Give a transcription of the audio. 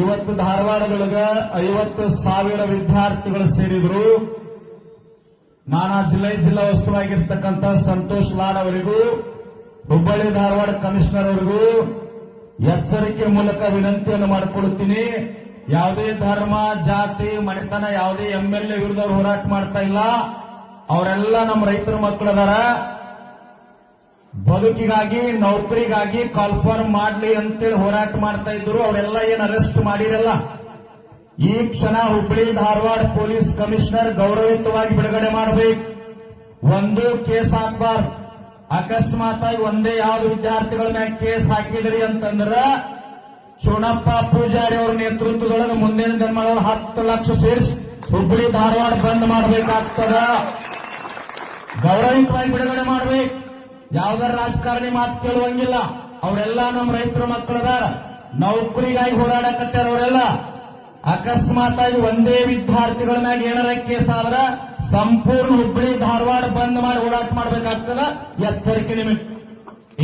ಇವತ್ತು ಧಾರವಾಡದೊಳಗ ಐವತ್ತು ಸಾವಿರ ವಿದ್ಯಾರ್ಥಿಗಳು ಸೇರಿದ್ರು. ನಾನಾ ಜಿಲ್ಲೆ ಜಿಲ್ಲಾ ವಸ್ತುವಾಗಿರ್ತಕ್ಕಂಥ ಸಂತೋಷ್ ಲಾಡ್ ಅವರಿಗೂ, ಹುಬ್ಬಳ್ಳಿ ಧಾರವಾಡ ಕಮಿಷನರ್ ಅವರಿಗೂ ಎಚ್ಚರಿಕೆ ಮೂಲಕ ವಿನಂತಿಯನ್ನು ಮಾಡಿಕೊಳ್ಳುತ್ತೀನಿ ಯಾವುದೇ ಧರ್ಮ, ಜಾತಿ, ಮನೆತನ, ಯಾವುದೇ ಎಂಎಲ್ಎ ವಿರುದ್ಧ ಹೋರಾಟ ಮಾಡ್ತಾ ಇಲ್ಲ. ಅವರೆಲ್ಲ ನಮ್ಮ ರೈತರ ಮಕ್ಕಳದಾರ. ಬದುಕಿಗಾಗಿ, ನೌಕರಿಗಾಗಿ ಕಾಲ್ಫಾರ್ಮ್ ಮಾಡ್ಲಿ ಅಂತೇಳಿ ಹೋರಾಟ ಮಾಡ್ತಾ ಇದ್ರು. ಅವರೆಲ್ಲ ಏನ್ ಅರೆಸ್ಟ್ ಮಾಡಿರಲ್ಲ ಈ ಕ್ಷಣ ಹುಬ್ಬಳ್ಳಿ ಧಾರವಾಡ ಪೊಲೀಸ್ ಕಮಿಷನರ್ ಗೌರವಯುತವಾಗಿ ಬಿಡುಗಡೆ ಮಾಡಬೇಕು. ಒಂದು ಕೇಸ್ ಹಾಕ್ಬಾರ್ದು. ಅಕಸ್ಮಾತ್ ಆಗಿ ಒಂದೇ ಯಾವ್ದು ವಿದ್ಯಾರ್ಥಿಗಳ ಮ್ಯಾಗ ಕೇಸ್ ಹಾಕಿದ್ರಿ ಅಂತಂದ್ರ ಚುಣಪ್ಪ ಪೂಜಾರಿ ಅವರ ನೇತೃತ್ವದೊಳಗೆ ಮುಂದಿನ ದಿನಗಳಲ್ಲಿ ಹತ್ತು ಲಕ್ಷ ಸೇರಿಸಿ ಹುಬ್ಬಳ್ಳಿ ಧಾರವಾಡ ಬಂದ್ ಮಾಡಬೇಕಾಗ್ತದ. ಗೌರವಯುತವಾಗಿ ಬಿಡುಗಡೆ ಮಾಡ್ಬೇಕು. ಯಾವ್ದಾರ ರಾಜಕಾರಣಿ ಮಾತು ಕೇಳುವಂಗಿಲ್ಲ. ಅವರೆಲ್ಲ ನಮ್ಮ ರೈತರ ಮಕ್ಕಳದಾರ. ನೌಕರಿಗಾಗಿ ಓಡಾಡಕತ್ತಾರ ಅವರೆಲ್ಲ. ಅಕಸ್ಮಾತ್ ಆಗಿ ಒಂದೇ ವಿದ್ಯಾರ್ಥಿಗಳ ಮ್ಯಾಗ ಏನಾರ ಕೇಸ್ ಆದ್ರ ಸಂಪೂರ್ಣ ಹುಬ್ಬಳ್ಳಿ ಧಾರವಾಡ ಬಂದ್ ಮಾಡಿ ಓಡಾಟ ಮಾಡ್ಬೇಕಾಗ್ತದ. ಎಚ್ಚರಿಕೆ ನಿಮಗೆ.